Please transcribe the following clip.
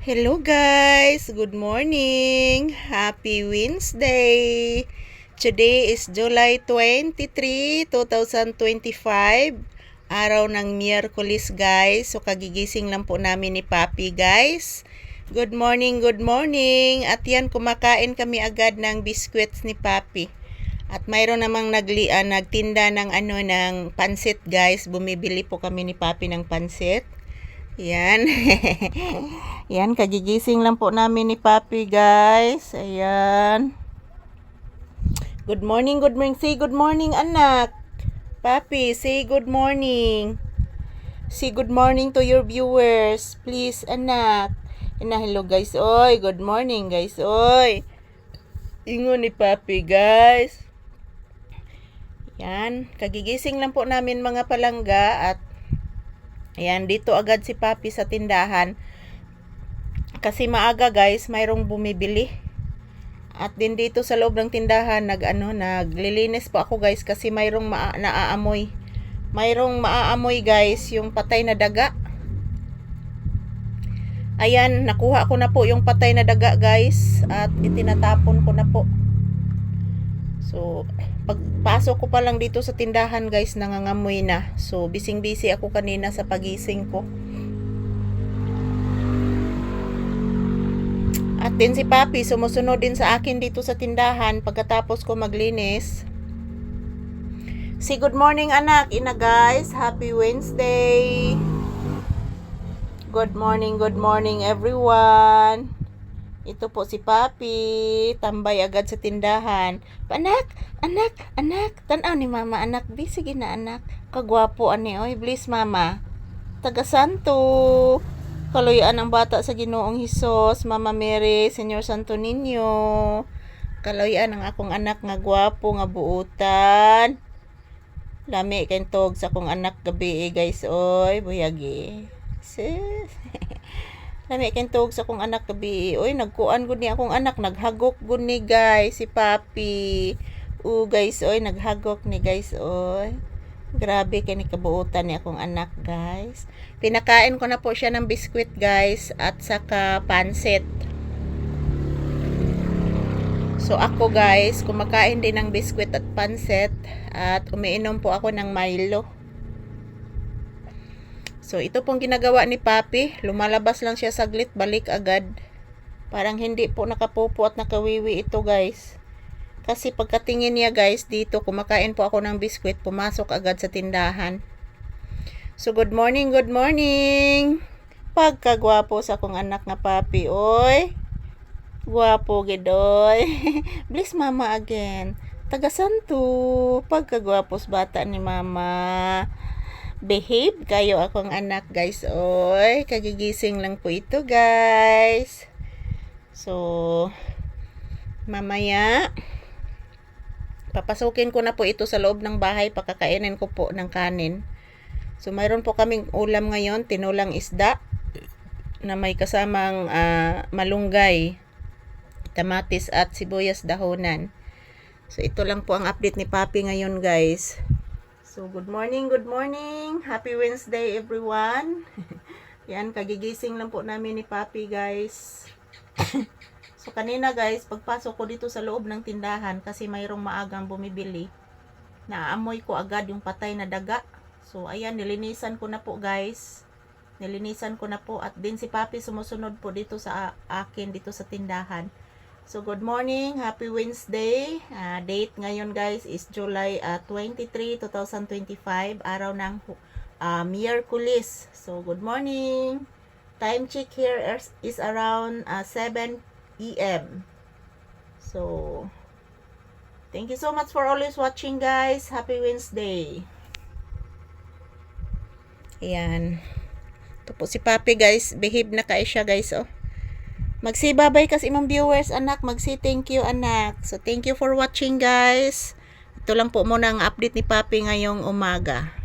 Hello guys! Good morning! Happy Wednesday! Today is July 23, 2025. Araw ng Miyerkules guys. So kagigising lang po namin ni Papi guys. Good morning, good morning! At yan, kumakain kami agad ng biscuits ni Papi. At mayroon namang nagli, ah, nagtinda ng ano ng pansit guys. Bumibili po kami ni Papi ng pansit. Yan. Yan, kagigising lang po namin ni Papi, guys. Ayan. Good morning, good morning. Say good morning, anak. Papi, say good morning. Say good morning to your viewers. Please, anak. Ina, hello, guys. Oy, good morning, guys. Oy. Ingon ni Papi, guys. Yan, kagigising lang po namin mga palangga at Ayan, dito agad si Papi sa tindahan. Kasi maaga guys, mayroong bumibili. At din dito sa loob ng tindahan, nag, ano, naglilinis po ako guys kasi mayroong maa, naaamoy. Mayroong maaamoy guys, yung patay na daga. Ayan, nakuha ko na po yung patay na daga guys. At itinatapon ko na po. So, pagpasok ko pa lang dito sa tindahan guys, nangangamoy na. So, bising-busy ako kanina sa pagising ko. At din si Papi, sumusunod din sa akin dito sa tindahan pagkatapos ko maglinis. Si good morning anak, ina guys. Happy Wednesday. Good morning, good morning everyone. Ito po si Papi, tambay agad sa tindahan. Anak, anak, anak, tanaw ni mama anak, di sige na anak. Kagwapo ani oy, please mama. Taga Santo. Kaluyan ang bata sa Ginoong Hesus, Mama Mary, Senyor Santo Niño. Kaluyan ang akong anak nga gwapo nga buutan. Lami kay tog sa akong anak gabi eh, guys oy, buyagi. Sis. Lami kay tog sa akong anak gabi. Oy, nagkuan gud ni akong anak, naghagok gud ni guys si Papi. U guys, oy, naghagok ni guys, oy. Grabe kay ni kabuutan ni akong anak, guys. Pinakain ko na po siya ng biskwit, guys, at saka pansit. So ako, guys, kumakain din ng biskwit at pansit at umiinom po ako ng Milo. So ito pong ginagawa ni Papi, lumalabas lang siya saglit, balik agad. Parang hindi po nakapupo at nakawiwi ito, guys. Kasi pagkatingin niya guys dito, kumakain po ako ng biskwit, pumasok agad sa tindahan. So good morning, good morning. Pagkagwapo sa akong anak nga papi, oy. Gwapo gidoy. Bless mama again. Taga Santo. Pagkagwapos bata ni mama. Behave? Kayo akong anak guys, oy. Kagigising lang po ito guys. So, mamaya, papasukin ko na po ito sa loob ng bahay. Pakakainin ko po ng kanin. So mayroon po kaming ulam ngayon tinulang isda na may kasamang uh, malunggay tamatis at sibuyas dahonan so ito lang po ang update ni Papi ngayon guys so good morning good morning happy Wednesday everyone yan kagigising lang po namin ni Papi guys So kanina guys, pagpasok ko dito sa loob ng tindahan kasi mayroong maagang bumibili, naamoy ko agad yung patay na daga. So ayan, nilinisan ko na po guys. Nilinisan ko na po at din si Papi sumusunod po dito sa akin dito sa tindahan. So good morning, happy Wednesday. Uh, date ngayon guys is July uh, 23, 2025, araw ng uh, Miyerkules. So good morning. Time check here is around uh, 7 EM. So, thank you so much for always watching guys. Happy Wednesday. Ayan. Ito po si Papi guys. Behave na kayo siya guys oh. Magsibabay kasi imong viewers anak. Magsi thank you anak. So thank you for watching guys. Ito lang po muna ang update ni Papi ngayong umaga.